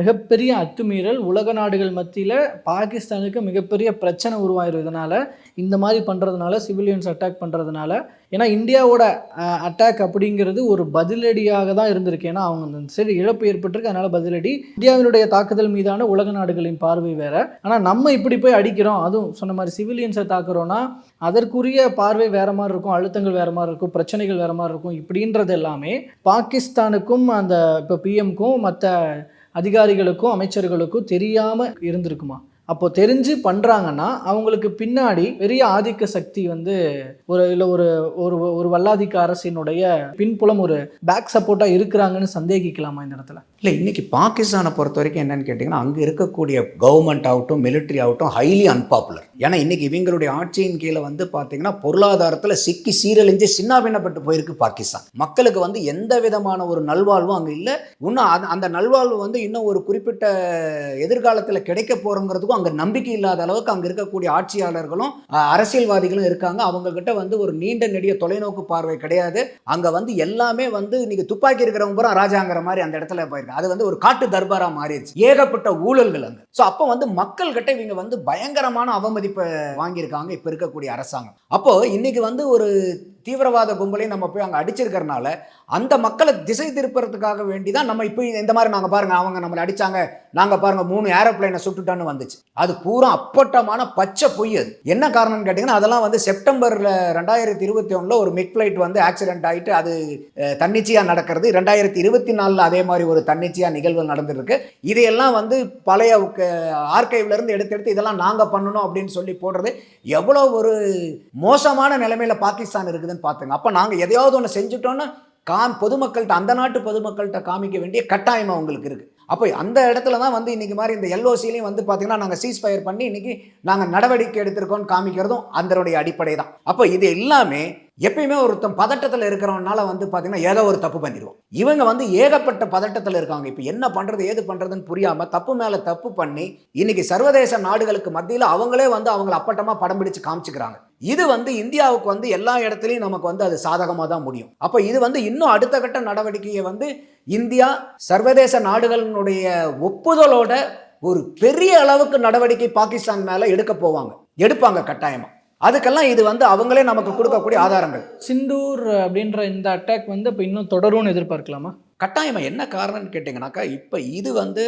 மிகப்பெரிய அத்துமீறல் உலக நாடுகள் மத்தியில் பாகிஸ்தானுக்கு மிகப்பெரிய பிரச்சனை உருவாயிருந்ததுனால இந்த மாதிரி பண்ணுறதுனால சிவிலியன்ஸ் அட்டாக் பண்ணுறதுனால ஏன்னா இந்தியாவோட அட்டாக் அப்படிங்கிறது ஒரு பதிலடியாக தான் இருந்திருக்கு. ஏன்னா அவங்க அந்த சரி இழப்பு ஏற்பட்டிருக்கு. அதனால் பதிலடி. இந்தியாவினுடைய தாக்குதல் மீதான உலக நாடுகளின் பார்வை வேற. ஆனால் நம்ம இப்படி போய் அடிக்கிறோம். அதுவும் சொன்ன மாதிரி சிவிலியன்ஸை தாக்குறோன்னா அதற்குரிய பார்வை வேற மாதிரி இருக்கும். அழுத்தங்கள் வேற மாதிரி இருக்கும். பிரச்சனைகள் வேற மாதிரி இருக்கும். இப்படின்றது எல்லாமே பாகிஸ்தானுக்கும் அந்த இப்போ பிஎம்க்கும் மற்ற அதிகாரிகளுக்கும் அமைச்சர்களுக்கும் தெரியாமல் இருந்திருக்குமா? அப்போ தெரிஞ்சு பண்ணுறாங்கன்னா அவங்களுக்கு பின்னாடி பெரிய ஆதிக்க சக்தி வந்து ஒரு இல்லை ஒரு ஒரு ஒரு வல்லாதிக்க அரசினுடைய பின்புலம் ஒரு பேக் சப்போர்ட்டாக இருக்கிறாங்கன்னு சந்தேகிக்கலாமா இந்த இடத்துல?
இல்லை இன்றைக்கி பாகிஸ்தானை பொறுத்த வரைக்கும் என்னென்னு கேட்டிங்கன்னா அங்கே இருக்கக்கூடிய கவர்மெண்ட் ஆகட்டும் மிலிட்ரி ஆகட்டும் ஹைலி அன்பாப்புலர் ஏன்னா இன்றைக்கி இவங்களுடைய ஆட்சியின் கீழே வந்து பார்த்தீங்கன்னா பொருளாதாரத்தில் சிக்கி சீரழிஞ்சு சின்னாபின்னப்பட்டு போயிருக்கு பாகிஸ்தான். மக்களுக்கு வந்து எந்த விதமான ஒரு நல்வாழ்வும் அங்கே இல்லை. இன்னும் அந்த- அந்த நல்வாழ்வு வந்து இன்னும் ஒரு குறிப்பிட்ட எதிர்காலத்தில் கிடைக்க போகிறோங்கிறதுக்கும் அங்கே நம்பிக்கை இல்லாத அளவுக்கு அங்கே இருக்கக்கூடிய ஆட்சியாளர்களும் அரசியல்வாதிகளும் இருக்காங்க. அவங்கக்கிட்ட வந்து ஒரு நீண்ட நெடிய தொலைநோக்கு பார்வை கிடையாது. அங்கே வந்து எல்லாமே வந்து இன்றைக்கி துப்பாக்கி இருக்கிறவங்க பூரா ராஜாங்கிற மாதிரி அந்த இடத்துல போயிருக்காங்க. அது வந்து ஒரு காட்டு தர்பாரா மாறிடுச்சு. ஏகப்பட்ட ஊழல்கள் அங்கே. ஸோ அப்போ வந்து மக்கள் கிட்ட இவங்க வந்து பயங்கரமான அவமதிப்பை வாங்கியிருக்காங்க இப்போ இருக்கக்கூடிய அரசாங்கம். அப்போ இன்னைக்கு வந்து ஒரு தீவிரவாத கும்பலையும் நம்ம போய் அங்கே அடிச்சிருக்கறனால அந்த மக்களை திசை திருப்புறதுக்காக வேண்டி தான் நம்ம இப்போ இந்த மாதிரி நாங்கள் பாருங்கள் அவங்க நம்மளை அடிச்சாங்க நாங்கள் பாருங்கள் மூணு ஏரோப்ளைனை சுட்டுட்டான்னு வந்துச்சு. அது பூரா அப்பட்டமான பச்சை பொய் அது. என்ன காரணம்னு கேட்டிங்கன்னா அதெல்லாம் வந்து செப்டம்பரில் ரெண்டாயிரத்தி இருபத்தி ஒன்றில் ஒரு மிக் ஃப்ளைட் வந்து ஆக்சிடென்ட் ஆகிட்டு அது தன்னிச்சையாக நடக்கிறது. ரெண்டாயிரத்தி இருபத்தி நாலில் அதே மாதிரி ஒரு தன்னிச்சையாக நிகழ்வு நடந்துருக்கு. இதையெல்லாம் வந்து பழைய ஆர்கைவ்லேருந்து எடுத்து எடுத்து இதெல்லாம் நாங்கள் பண்ணணும் அப்படின்னு சொல்லி போடுறது எவ்வளோ ஒரு மோசமான நிலைமையில் பாகிஸ்தான் இருக்குது. இருக்குதுன்னு பார்த்துங்க. அப்போ நாங்கள் எதையாவது ஒன்று செஞ்சுட்டோன்னா காம் பொதுமக்கள்கிட்ட அந்த நாட்டு பொதுமக்கள்கிட்ட காமிக்க வேண்டிய கட்டாயம் அவங்களுக்கு இருக்குது அப்போ அந்த இடத்துல தான் வந்து இன்னைக்கு மாதிரி இந்த எல்ஓசிலையும் வந்து பார்த்தீங்கன்னா நாங்கள் சீஸ் ஃபயர் பண்ணி இன்னைக்கு நாங்கள் நடவடிக்கை எடுத்திருக்கோம்னு காமிக்கிறதும் அதனுடைய அடிப்படை தான் அப்போ இது எல்லாமே எப்பயுமே ஒருத்தன் பதட்டத்தில் இருக்கிறவனால வந்து பார்த்தீங்கன்னா ஏதோ ஒரு தப்பு பண்ணிடுவோம் இவங்க வந்து ஏகப்பட்ட பதட்டத்தில் இருக்காங்க. இப்போ என்ன பண்ணுறது ஏது பண்ணுறதுன்னு புரியாமல் தப்பு மேலே தப்பு பண்ணி இன்னைக்கு சர்வதேச நாடுகளுக்கு மத்தியில் அவங்களே வந்து அவங்கள அப்பட்டமாக படம் பிடிச்சு காமிச்சுக்கிறாங்க. இது வந்து இந்தியாவுக்கு வந்து எல்லா இடத்துலையும் நமக்கு வந்து அது சாதகமாக தான் முடியும். அப்போ இது வந்து இன்னும் அடுத்த கட்ட நடவடிக்கையை வந்து இந்தியா சர்வதேச நாடுகளினுடைய ஒப்புதலோட ஒரு பெரிய அளவுக்கு நடவடிக்கை பாகிஸ்தான் மேலே எடுக்க போவாங்க. எடுப்பாங்க கட்டாயமாக அதுக்கெல்லாம் இது வந்து அவங்களே நமக்கு கொடுக்கக்கூடிய ஆதாரங்கள்.
சிந்தூர் அப்படின்ற இந்த அட்டாக் வந்து இப்போ இன்னும் தொடரும்னு எதிர்பார்க்கலாமா?
கட்டாயமா என்ன காரணம்னு கேட்டிங்கனாக்கா இப்போ இது வந்து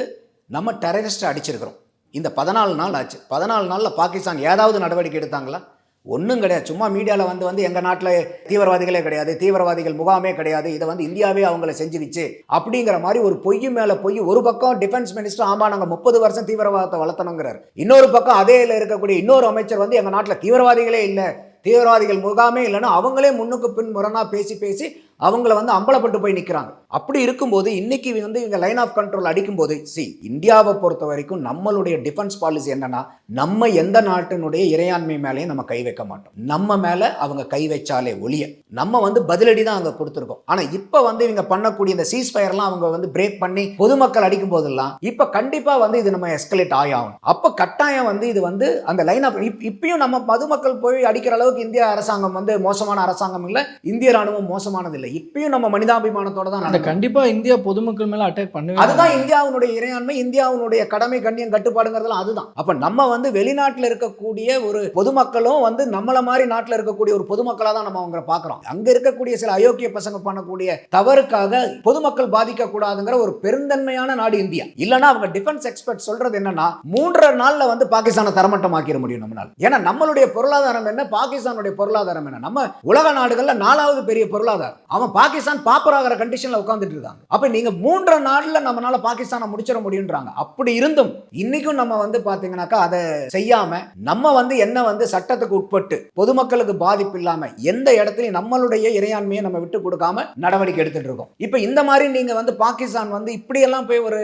நம்ம டெரரிஸ்ட்டை அடிச்சிருக்கிறோம். இந்த பதினாலு நாள் ஆச்சு. பதினாலு நாளில் பாகிஸ்தான் ஏதாவது நடவடிக்கை எடுத்தாங்களா? ஒன்றும் கிடையாது. சும்மா மீடியாவில் வந்து வந்து எங்கள் நாட்டில் தீவிரவாதிகளே கிடையாது. தீவிரவாதிகள் முகாமே கிடையாது. இதை வந்து இந்தியாவே அவங்கள செஞ்சிருச்சு. அப்படிங்கிற மாதிரி ஒரு பொய் மேலே பொய் ஒரு பக்கம் டிஃபென்ஸ் மினிஸ்டர் ஆமாம் நாங்கள் முப்பது வருஷம் தீவிரவாதத்தை வளர்த்தணுங்கிறார். இன்னொரு பக்கம் அதே இருக்கக்கூடிய இன்னொரு அமைச்சர் வந்து எங்கள் நாட்டில் தீவிரவாதிகளே இல்லை. தீவிரவாதிகள் முகாமே இல்லைன்னா அவங்களே முன்னுக்கு பின் முரணாக பேசி பேசி அவங்கள வந்து அம்பலப்பட்டு போய் நிற்கிறாங்க அப்படி இருக்கும்போது இன்னைக்கு வந்து இவங்க லைன் ஆஃப் கண்ட்ரோல் அடிக்கும்போது சி இந்தியாவை பொறுத்த வரைக்கும் நம்மளுடைய டிஃபென்ஸ் பாலிசி என்னன்னா நம்ம எந்த நாட்டினுடைய இறையாண்மை மேலேயும் நம்ம கை வைக்க மாட்டோம். நம்ம மேலே அவங்க கை வச்சாலே ஒளிய நம்ம வந்து பதிலடி தான் அங்கே கொடுத்துருக்கோம். ஆனால் இப்போ வந்து இவங்க பண்ணக்கூடிய இந்த சீஸ் ஃபயர்லாம் அவங்க வந்து பிரேக் பண்ணி பொதுமக்கள் அடிக்கும் போதெல்லாம் இப்போ கண்டிப்பாக வந்து இது நம்ம எஸ்கலேட் ஆகும் அப்போ கட்டாயம் வந்து இது வந்து அந்த லைன் ஆஃப் இப்பயும் நம்ம பொதுமக்கள் போய் அடிக்கிற அளவுக்கு இந்திய அரசாங்கம் வந்து மோசமான அரசாங்கம் இல்லை இந்திய ராணுவம் மோசமானது இல்லை. இப்பயும் நம்ம மனிதாபிமானத்தோட தான்.
கண்டிப்பா இந்தியா பொதுமக்கள் மேல அட்டாக் பண்ணவே
அதுதான் இந்தியாவினுடைய இறையாண்மை இந்தியாவினுடைய கடமை கண்ணியம் கட்டுப்பாடுங்கிறதுலாம் அதுதான். அப்ப நம்ம வந்து வெளிநாட்டுல இருக்கக்கூடிய ஒரு பொதுமக்களும் வந்து நம்மள மாதிரி நாட்டுல இருக்கக்கூடிய ஒரு பொதுமக்களா தான் நம்ம அவங்கள பாக்குறோம் அங்க இருக்கக்கூடிய சில அயோக்கிய பசங்க பண்ணக்கூடிய தவறுக்காக பொதுமக்கள் பாதிக்க கூடாதுங்கிற ஒரு பெருந்தன்மையான நாடு இந்தியா. இல்லனா அவங்க டிஃபென்ஸ் எக்ஸ்பர்ட் சொல்றது என்னன்னா மூன்றரை நாள்ல வந்து பாகிஸ்தானை தரமட்டமாக்கிட முடியும் நம்மளால. ஏன்னா நம்மளுடைய பொருளாதாரம் என்ன? பாகிஸ்தானுடைய பொருளாதாரம் என்ன? நம்ம உலக நாடுகள்ல நாலாவது பெரிய பொருளாதாரம். அவன் பாகிஸ்தான் பாப்பர் ஆகிற கண்டிஷனில் உட்காந்துட்டு இருக்காங்க. அப்போ நீங்கள் மூன்றரை நாளில் நம்மளால பாகிஸ்தானை முடிச்சிட முடியுன்றாங்க. அப்படி இருந்தும் இன்னைக்கும் நம்ம வந்து பார்த்தீங்கன்னாக்கா அதை செய்யாம நம்ம வந்து என்ன வந்து சட்டத்துக்கு உட்பட்டு பொதுமக்களுக்கு பாதிப்பு இல்லாம எந்த இடத்துலையும் நம்மளுடைய இறையாண்மையை நம்ம விட்டு கொடுக்காம நடவடிக்கை எடுத்துட்டு இருக்கோம். இப்போ இந்த மாதிரி நீங்க வந்து பாகிஸ்தான் வந்து இப்படியெல்லாம் போய் ஒரு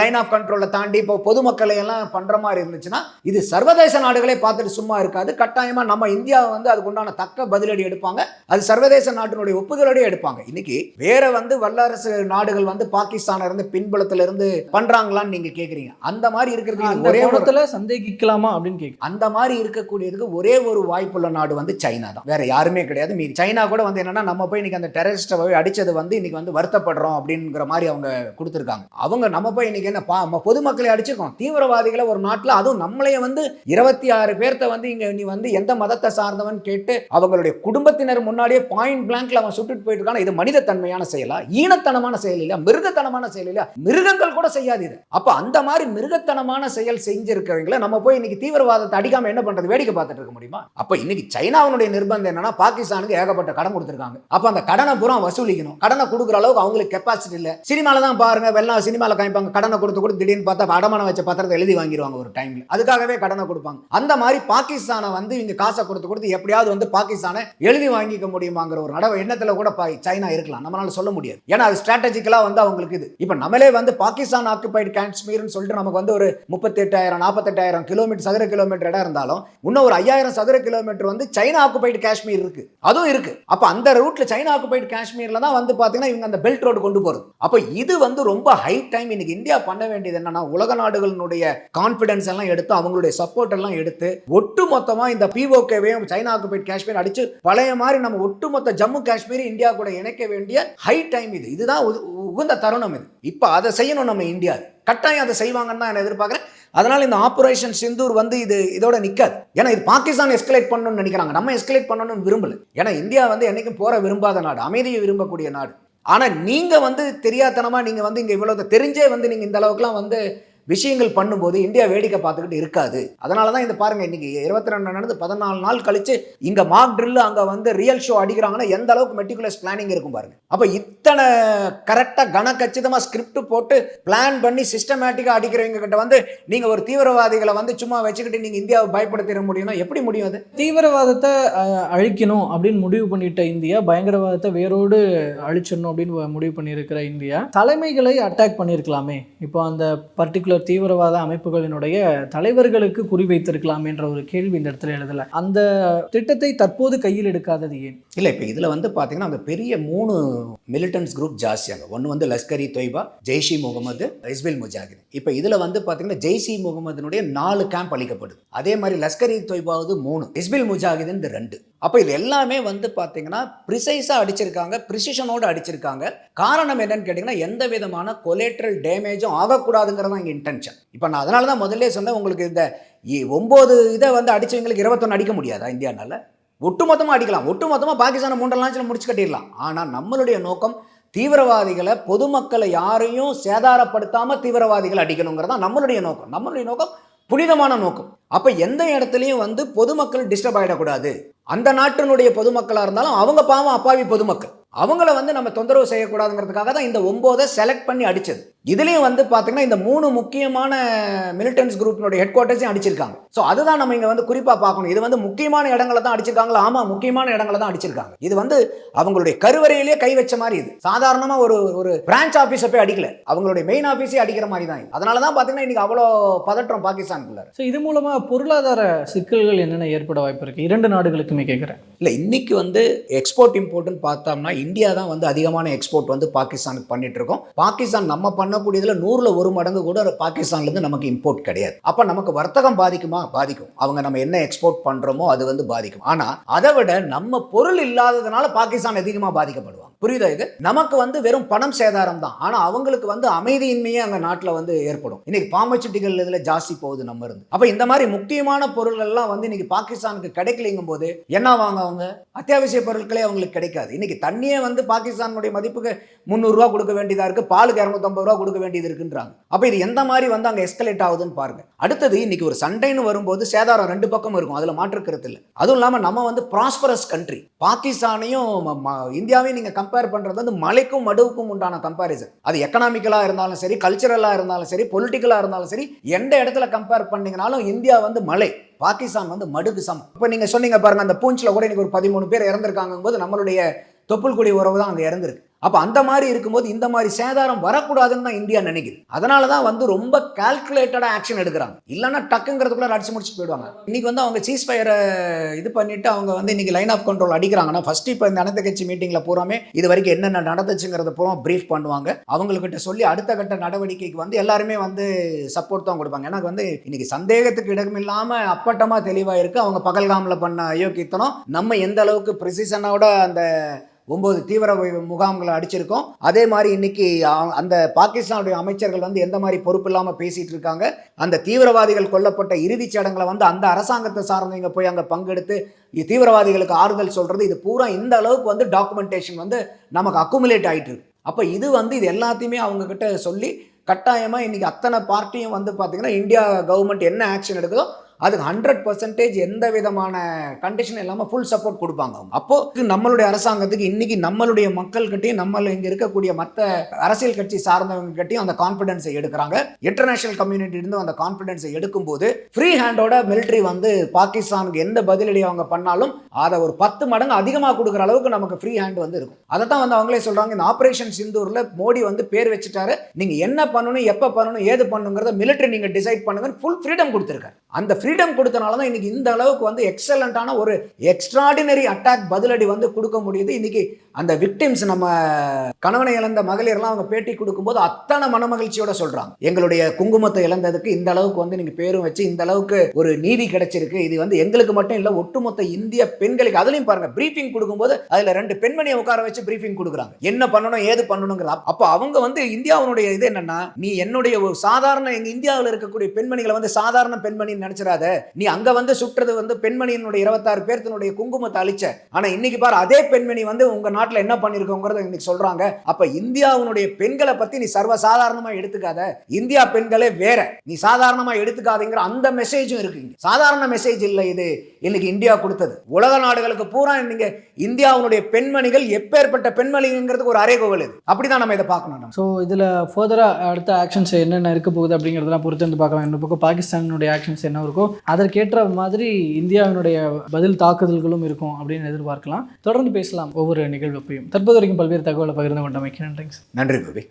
லைன் ஆஃப் கண்ட்ரோலை தாண்டி இப்போ பொதுமக்களை எல்லாம் பண்ற மாதிரி இருந்துச்சுன்னா இது சர்வதேச நாடுகளே பார்த்துட்டு சும்மா இருக்காது. கட்டாயமா நம்ம இந்தியாவை வந்து அதுக்குண்டான தக்க பதிலடி எடுப்பாங்க. அது சர்வதேச நாட்டினுடைய ஒப்புதலோடய எடுப்பாங்க. இன்னைக்கு வேற வந்து வல்லரசு நாடுகள் வந்து பாகிஸ்தான இருந்து பின்புலத்துல இருந்து பண்றாங்களான்னு நீங்க கேக்குறீங்க. அந்த மாதிரி இருக்கிறது ஒரே
கோணத்துல சந்தேகிக்கலாமா அப்படின்னு கேட்கு
அந்த மாதிரி இருக்கக்கூடியதுக்கு ஒரே ஒரு வாய்ப்புள்ள நாடு வந்து சைனா தான். வேற யாருமே கிடையாது. மீறி சைனா கூட வந்து என்னன்னா நம்ம போய் இன்னைக்கு அந்த டெரரிஸ்ட்டை போய் அடிச்சது வந்து இன்னைக்கு வந்து வருத்தப்படுறோம் அப்படிங்கிற மாதிரி அவங்க கொடுத்துருக்காங்க. அவங்க நம்ம போய் இன்னைக்கு என்ன நம்ம பொதுமக்களை அடிச்சிருக்கோம் தீவிரவாதிகளை ஒரு நாட்டில் அதுவும் நம்மளைய வந்து இருபத்தி ஆறு பேர்த்த வந்து இங்க நீ வந்து எந்த மதத்தை சார்ந்தவன் கேட்டு அவங்களுடைய குடும்பத்தினர் முன்னாடியே பாயிண்ட் பிளாங்க்ல அவன் சுட்டுட்டு போயிட்டு இருக்கான இது மனிதத்தன்மையான செயலா? ஈனத்தனமான செயல் இல்லையா? மிருகத்தனமான செயல் இல்லையா? மிருகங்கள் கூட செய்யாது இது. அப்ப அந்த மாதிரி மிருகத்தனமான செயல் செஞ்சிருக்கிறவங்கள நம்ம போய் இன்னைக்கு தீவிரவாதத்தை அடிக்காம என்ன பண்றது? வேடிக்கை பார்த்துட்டு இருக்க முடியுமா? அப்ப இன்னைக்கு சைனாவுடைய நிர்பந்தம் என்னன்னா பாகிஸ்தானுக்கு ஏகப்பட்ட கடன் கொடுத்துருக்காங்க. அப்ப அந்த கடனை பூரா வசூலிக்கணும். கடனை கொடுக்குற அளவுக்கு அவங்களுக்கு கெப்பாசிட்டி இல்ல. சினிமால தான் பாருங்க வெள்ளம் சினிமால காமிப்பாங்க. கடனை கொடுத்து கொடுத்து திடீர்னு பார்த்தா அடமானம் வச்ச பத்திரத்தை எழுதி வாங்கிடுவாங்க ஒரு டைம்ல அதுக்காகவே கடனை கொடுப்பாங்க. அந்த மாதிரி பாகிஸ்தானை வந்து இங்க காசை கொடுத்து கொடுத்து எப்படியாவது வந்து பாகிஸ்தானை எழுதி வாங்கிக்க முடியுமாங்கிற ஒரு நடவ எண்ணத்துல கூட பாய் சைனா இருக்கலாம். நம்மளால சொல்ல முடியாது. ஏன்னா அது ஸ்ட்ராட்டஜிக்கலா வந்து அவங்களுக்கு இது. இப்போ நம்மளே வந்து பாகிஸ்தான் ஆக்குபைடு காஷ்மீர்னு சொல்லிட்டு நமக்கு வந்து ஒரு முப்பத்தி எட்டாயிரம் நாற்பத்தெட்டாயிரம் கிலோமீட்டர் சதுர கிலோமீட்டர் இடம் இருந்தாலும் இன்னும் ஒரு ஐயாயிரம் சதுர கிலோமீட்டர் வந்து சைனா ஆக்குபைடு காஷ்மீர் இருக்கு. அதுவும் இருக்கு. அப்ப அந்த ரூட்ல சைனா ஆக்குபைடு காஷ்மீர்ல தான் வந்து பாத்தீங்கன்னா இவங்க அந்த பெல்ட் ரோடு கொண்டு போறது. அப்ப இது வந்து ரொம்ப ஹை டைம் இன்னைக்கு இந்தியா பண்ண வேண்டியது என்னன்னா உலக நாடுகளினுடைய கான்பிடன்ஸ் எல்லாம் எடுத்து அவங்களுடைய சப்போர்ட் எல்லாம் எடுத்து ஒட்டு மொத்தமா இந்த பிஓகேவையும் சைனா ஆக்குபைடு காஷ்மீர் அடிச்சு பழைய மாதிரி நம்ம ஒட்டுமொத்த ஜம்மு காஷ்மீர் இந்தியா கூட இணைக்க வேண்டிய ஹை டைம் இது. இதுதான் உ- உகந்த தருணம் இது. இப்போ அதை செய்யணும் நம்ம இந்தியா கட்டாயம் அதை செய்வாங்கன்னு தான் நான் எதிர்பார்க்குறேன். அதனால் இந்த ஆப்ரேஷன் சிந்தூர் வந்து இது இதோட நிற்காது ஏன்னா இது பாகிஸ்தான் எஸ்கலேட் பண்ணணும்னு நினைக்கிறாங்க. நம்ம எஸ்கலேட் பண்ணணும்னு விரும்பல. ஏன்னா இந்தியா வந்து என்னைக்கும் போற விரும்பாத நாடு அமைதியை விரும்பக்கூடிய நாடு. ஆனால் நீங்கள் வந்து தெரியாதனமாக நீங்கள் வந்து இங்கே இவ்வளோ தெரிஞ்சே வந்து நீங்கள் இந்த அளவுக்குலாம் வந்து விஷயங்கள் பண்ணும்போது இந்தியா வேடிக்கை பார்த்துக்கிட்டு இருக்காது. அதனால தான் இந்த பாருங்க இன்னைக்கு இருபத்தி ரெண்டு நடந்து பதினாலு நாள் கழிச்சு இங்க மார்க் ட்ரில் அங்க வந்து ரியல் ஷோ அடிக்கிறாங்கன்னா எந்த அளவுக்கு மெட்டிகுலஸ் பிளானிங் இருக்கும் பாருங்க. அப்ப இத்தனை கரெக்டா கனக்கச்சிதமா ஸ்கிரிப்ட் போட்டு பிளான் பண்ணி சிஸ்டமேட்டிக்கா அடிக்கிறவங்க கிட்ட வந்து நீங்க ஒரு தீவிரவாதிகளை வந்து சும்மா வச்சுக்கிட்டு நீங்க இந்தியாவை பயப்படுத்திட முடியும்னா எப்படி முடியும் அது?
தீவிரவாதத்தை அழிக்கணும் அப்படின்னு முடிவு பண்ணிட்ட இந்தியா பயங்கரவாதத்தை வேரோடு அழிச்சிடணும் அப்படின்னு முடிவு பண்ணியிருக்கிற இந்தியா. தலைமைகளை அட்டாக் பண்ணியிருக்கலாமே. இப்போ அந்த பர்டிகுலர் தீவிரவாத அமைப்புகளினுடைய தலைவர்களுக்கு குறிவைத்திருக்கலாம் என்ற ஒரு கேள்வி இந்த இடத்துல எழுதல. அந்த திட்டத்தை தற்போது கையில் எடுக்காதது ஏன்?
இல்லை இப்போ இதில் வந்து பார்த்தீங்கன்னா அந்த பெரிய மூணு மிலிட்டன்ஸ் குரூப் ஜாஸ்தியாங்க ஒன்று வந்து லஷ்கர் இ தொய்பா ஜெய்ஷி முகமது இஸ்பில் முஜாஹித் இப்போ இதில் வந்து பார்த்தீங்கன்னா ஜெய்ஷி முகமதுனுடைய நாலு கேம்ப் அளிக்கப்படுது அதே மாதிரி லஷ்கர் இ தொய்பாவது மூணு இஸ்பில் முஜாஹித் ரெண்டு. அப்போ இது எல்லாமே வந்து பார்த்தீங்கன்னா ப்ரிசைஸாக அடிச்சிருக்காங்க ப்ரிசிஷனோடு அடிச்சிருக்காங்க. காரணம் என்னன்னு கேட்டிங்கன்னா எந்த விதமான கொலேட்ரல் டேமேஜும் ஆகக்கூடாதுங்கிறது தான் இங்கே இன்டென்ஷன் இப்போ நான் அதனால தான் முதல்ல சொன்னேன் உங்களுக்கு இந்த இ- இதை வந்து அடிச்சவங்களுக்கு இருபத்தொன்று அடிக்க முடியாதா இந்தியானால? ஒட்டுமொத்தமாக அடிக்கலாம். ஒட்டுமொத்தமாக பாகிஸ்தானை மூன்று லாஞ்சில் முடிச்சு கட்டிடலாம். ஆனால் நம்மளுடைய நோக்கம் தீவிரவாதிகளை பொதுமக்களை யாரையும் சேதாரப்படுத்தாமல் தீவிரவாதிகளை அடிக்கணுங்கிறது தான் நம்மளுடைய நோக்கம். நம்மளுடைய நோக்கம் புனிதமான நோக்கம். அப்போ எந்த இடத்துலையும் வந்து பொதுமக்கள் டிஸ்டர்ப் ஆயிடக்கூடாது. அந்த நாட்டினுடைய பொதுமக்களாக இருந்தாலும் அவங்க பாவம் அப்பாவி பொதுமக்கள். அவங்கள வந்து நம்ம தொந்தரவு செய்யக்கூடாதுங்கிறதுக்காக தான் இந்த ஒம்போதை செலக்ட் பண்ணி அடிச்சது. இதுலயும் வந்து பாத்தீங்கன்னா இந்த மூணு முக்கியமான மிலிட்டன்ஸ் குரூப்பினுடைய ஹெட் குவார்ட்டர்ஸையும் அடிச்சிருக்காங்க. ஸோ அதுதான் நம்ம இங்க வந்து குறிப்பா பார்க்கணும். இது வந்து முக்கியமான இடங்களை தான் அடிச்சிருக்காங்களா? ஆமா முக்கியமான இடங்களை தான் அடிச்சிருக்காங்க. இது வந்து அவங்களுடைய கருவறையிலேயே கை வச்ச மாதிரி இது. சாதாரணமா ஒரு ஒரு பிரான்ச் ஆபீஸை போய் அடிக்கல. அவங்களுடைய மெயின் ஆபீஸே அடிக்கிற மாதிரி தான் அதனால தான் பாத்தீங்கன்னா இன்னைக்கு அவ்வளோ பதற்றம் பாகிஸ்தானுக்குள்ள
ஸோ இது மூலமா பொருளாதார சிக்கல்கள் என்னென்ன ஏற்பட வாய்ப்பு இருக்கு? இரண்டு நாடுகளுக்குமே கேட்குறேன்
இல்லை இன்னைக்கு வந்து எக்ஸ்போர்ட் இம்போர்ட்னு பார்த்தோம்னா இந்தியா தான் வந்து அதிகமான எக்ஸ்போர்ட் வந்து பாகிஸ்தானுக்கு பண்ணிட்டு இருக்கோம். பாகிஸ்தான் நம்ம பண்ணக்கூடியதுல நூறுல ஒரு மடங்கு கூட பாகிஸ்தான்ல இருந்து நமக்கு இம்போர்ட் கிடையாது. அப்ப நமக்கு வர்த்தகம் பாதிக்குமா? பாதிக்கும். அவங்க நம்ம என்ன எக்ஸ்போர்ட் பண்றோமோ அது வந்து பாதிக்கும். ஆனா அதை விட நம்ம பொருள் இல்லாததுனால பாகிஸ்தான் அதிகமா பாதிக்கப்படுவாங்க. புரியுதா இது? நமக்கு வந்து வெறும் பணம் சேதாரம் தான். ஆனா அவங்களுக்கு வந்து அமைதியின்மையே அங்க நாட்டுல வந்து ஏற்படும். இன்னைக்கு பாம்பச்சட்டிகள் இதுல ஜாஸ்தி போகுது நம்ம இருந்து. அப்ப இந்த மாதிரி முக்கியமான பொருள்கள் எல்லாம் வந்து இன்னைக்கு பாகிஸ்தானுக்கு கிடைக்கலைங்கும் போது என்ன வாங்க அவங்க அத்தியாவசிய பொருட்களே அவங்களுக்கு கிடைக்காது. இன்னைக்கு தண்ணியே வந்து பாகிஸ்தானுடைய மதிப்புக்கு முந்நூறுரூவா கொடுக்க வேண்டியதா இருக்கு. பாலுக்கு இரநூத்தம்பது ரூபா கொடுக்க வேண்டியது இருக்குன்றாங்க. அப்போ இது எந்த மாதிரி வந்து அங்க எஸ்கலேட் ஆகுதுன்னு பாருங்க. அடுத்தது இன்னைக்கு ஒரு சண்டைன்னு வரும்போது சேதாரம் ரெண்டு பக்கம் இருக்கும். அதில் மாற்றுக்கிறது இல்லை. அதுவும் இல்லாம நம்ம வந்து ப்ராஸ்பரஸ் கண்ட்ரி பாகிஸ்தானையும் இந்தியாவையும் நீங்கள் கம்பேர் பண்றது வந்து மலைக்கும் மடுவுக்கும் உண்டான கம்பேரிசன் அது எக்கனாமிக்கலாக இருந்தாலும் சரி கல்ச்சரலாக இருந்தாலும் சரி பொலிட்டிக்கலாக இருந்தாலும் சரி எந்த இடத்துல கம்பேர் பண்ணிங்கனாலும் இந்தியா வந்து மலை பாகிஸ்தான் வந்து மடுக்கு சமம். இப்போ நீங்கள் சொன்னீங்க பாருங்க அந்த பூஞ்சில் கூட இன்னைக்கு ஒரு பதிமூணு பேர் இறந்துருக்காங்க போது நம்மளுடைய தொப்புள்குடி உறவு தான் அங்கே இறந்துருக்கு. அப்போ அந்த மாதிரி இருக்கும்போது இந்த மாதிரி சேதாரம் வரக்கூடாதுன்னு தான் இந்தியா நினைக்குது. அதனால தான் வந்து ரொம்ப கால்குலேட்டடாக ஆக்ஷன் எடுக்கிறாங்க. இல்லைன்னா டக்குங்கிறதுக்குள்ள அடிச்சு முடிச்சு போயிடுவாங்க. இன்னைக்கு வந்து அவங்க சீஸ் ஃபயரை இது பண்ணிட்டு அவங்க வந்து இன்னைக்கு லைன் ஆஃப் கண்ட்ரோல் அடிக்கிறாங்கன்னா ஃபர்ஸ்ட் இப்போ இந்த அனைத்து கட்சி மீட்டிங்கில் பூராமே இது வரைக்கும் என்னென்ன நடந்துச்சுங்கிறத பூரா ப்ரீஃப் பண்ணுவாங்க. அவங்கக்கிட்ட சொல்லி அடுத்த கட்ட நடவடிக்கைக்கு வந்து எல்லாருமே வந்து சப்போர்ட் தான் கொடுப்பாங்க. எனக்கு வந்து இன்னைக்கு சந்தேகத்துக்கு இடமில்லாமல் அப்பட்டமாக தெளிவாக இருக்கு. அவங்க பகல்காமில் பண்ண அயோக்கியத்தனம். நம்ம எந்த அளவுக்கு ப்ரிசிஷனோட அந்த ஒன்பது தீவிர முகாம்களை அடிச்சிருக்கோம். அதே மாதிரி இன்னைக்கு அந்த பாகிஸ்தானுடைய அமைச்சர்கள் வந்து எந்த மாதிரி பொறுப்பு இல்லாமல் பேசிட்டு இருக்காங்க? அந்த தீவிரவாதிகள் கொல்லப்பட்ட இறுதிச் சடங்களை வந்து அந்த அரசாங்கத்தை சார்ந்தவங்க போய் அங்கே பங்கெடுத்து தீவிரவாதிகளுக்கு ஆறுதல் சொல்றது இது பூரா இந்த அளவுக்கு வந்து டாக்குமெண்டேஷன் வந்து நமக்கு அக்குமுலேட் ஆயிட்டு இருக்கு. அப்போ இது வந்து இது எல்லாத்தையுமே அவங்க கிட்ட சொல்லி கட்டாயமாக இன்னைக்கு அத்தனை பார்ட்டியும் வந்து பார்த்தீங்கன்னா இந்தியா கவர்மெண்ட் என்ன ஆக்ஷன் எடுக்குதோ அதுக்கு ஹண்ட்ரட் பர்சன்டேஜ் எந்த விதமான கண்டிஷன் இல்லாமல் ஃபுல் சப்போர்ட் கொடுப்பாங்க அவங்க. அப்போ நம்மளுடைய அரசாங்கத்துக்கு இன்னைக்கு நம்மளுடைய மக்கள்கிட்டையும் நம்ம இங்கே இருக்கக்கூடிய மற்ற அரசியல் கட்சி சார்ந்தவங்ககிட்டயும் அந்த கான்ஃபிடன்ஸை எடுக்கிறாங்க. இன்டர்நேஷனல் கம்யூனிட்டியிருந்து அந்த கான்ஃபிடன்ஸை எடுக்கும்போது ஃப்ரீ ஹேண்டோட மிலிட்ரி வந்து பாகிஸ்தானுக்கு எந்த பதிலடி அவங்க பண்ணாலும் அதை ஒரு பத்து மடங்கு அதிகமாக கொடுக்குற அளவுக்கு நமக்கு ஃப்ரீ ஹேண்ட் வந்து இருக்கும். அதை தான் வந்து அவங்களே சொல்கிறாங்க இந்த ஆப்ரேஷன் சிந்தூரில் மோடி வந்து பேர் வச்சுட்டாரு. நீங்கள் என்ன பண்ணணும் எப்போ பண்ணணும் ஏது பண்ணணுங்கிறத மிலிட்டரி நீங்கள் டிசைட் பண்ணுங்கன்னு ஃபுல் ஃப்ரீடம் கொடுத்துருக்காரு. அந்த ஃப்ரீடம் கொடுத்தனால தான் இன்னைக்கு இந்த அளவுக்கு வந்து எக்ஸலண்ட்டான ஒரு எக்ஸ்ட்ராடினரி அட்டாக் பதிலடி வந்து கொடுக்க முடியுது. இன்னைக்கு அந்த விக்டிம்ஸ் நம்ம கணவனை இழந்த மகளிர்லாம் அவங்க பேட்டி கொடுக்கும்போது அத்தனை மனமகிழ்ச்சியோட சொல்றாங்க. எங்களுடைய குங்குமத்தை இழந்ததுக்கு இந்த அளவுக்கு வந்து நீங்க பேரும் வச்சு இந்த அளவுக்கு ஒரு நீதி கிடைச்சிருக்கு. இது வந்து எங்களுக்கு மட்டும் இல்லை ஒட்டுமொத்த இந்திய பெண்களுக்கு அதுலையும் பாருங்க பிரீஃபிங் கொடுக்கும்போது அதுல ரெண்டு பெண்மணியை உட்கார வச்சு பிரீஃபிங் கொடுக்குறாங்க. என்ன பண்ணணும் ஏது பண்ணணுங்கிற அப்ப அவங்க வந்து இந்தியாவுடைய இது என்னன்னா நீ என்னுடைய ஒரு சாதாரண எங்க இந்தியாவில் இருக்கக்கூடிய பெண்மணிகளை வந்து சாதாரண பெண்மணி நினைச்சிடாத நீ அங்க வந்து சுட்டுறது வந்து பெண்மணியினுடைய இருபத்தாறு பேர்த்தினுடைய குங்குமத்தை அழிச்ச. ஆனா இன்னைக்கு பாரு அதே பெண்மணி வந்து உங்க நாட்டுல என்ன பண்ணிருக்கோங்கிறத இன்னைக்கு சொல்றாங்க. அப்ப இந்தியாவுடைய பெண்களை பத்தி நீ சர்வசாதாரணமா எடுத்துக்காத. இந்தியா பெண்களே வேற. நீ சாதாரணமா எடுத்துக்காதீங்கிற அந்த மெசேஜும் இருக்கு சாதாரண மெசேஜ் இல்லை இது. இன்னைக்கு இந்தியா கொடுத்தது. உலக நாடுகளுக்கு பூரா நீங்க இந்தியாவுடைய பெண்மணிகள் எப்பேற்பட்ட பெண்மணிங்கிறதுக்கு ஒரு அறைகோவல் இது. அப்படிதான் நம்ம இதை பார்க்கணும்
ஸோ இதில் ஃபர்தரா அடுத்த ஆக்ஷன்ஸ் என்னென்ன இருக்க போகுது அப்படிங்கிறதெல்லாம் பொறுத்து வந்து பார்க்கலாம். இன்னும் பக்கம் பாகிஸ்தானுடைய ஆக்ஷன்ஸ் என்ன இருக்கோ அதற்கேற்ற மாதிரி இந்தியாவினுடைய பதில் தாக்குதல்களும் இருக்கும் அப்படின்னு எதிர்பார்க்கலாம். தொடர்ந்து பேசலாம் ஒவ்வொரு நிகழ்வுப்பையும். தற்போது வரைக்கும் பல்வேறு தகவலை பகிர்ந்து கொண்டமைக்கு நன்றிங்க
நன்றி கோபி.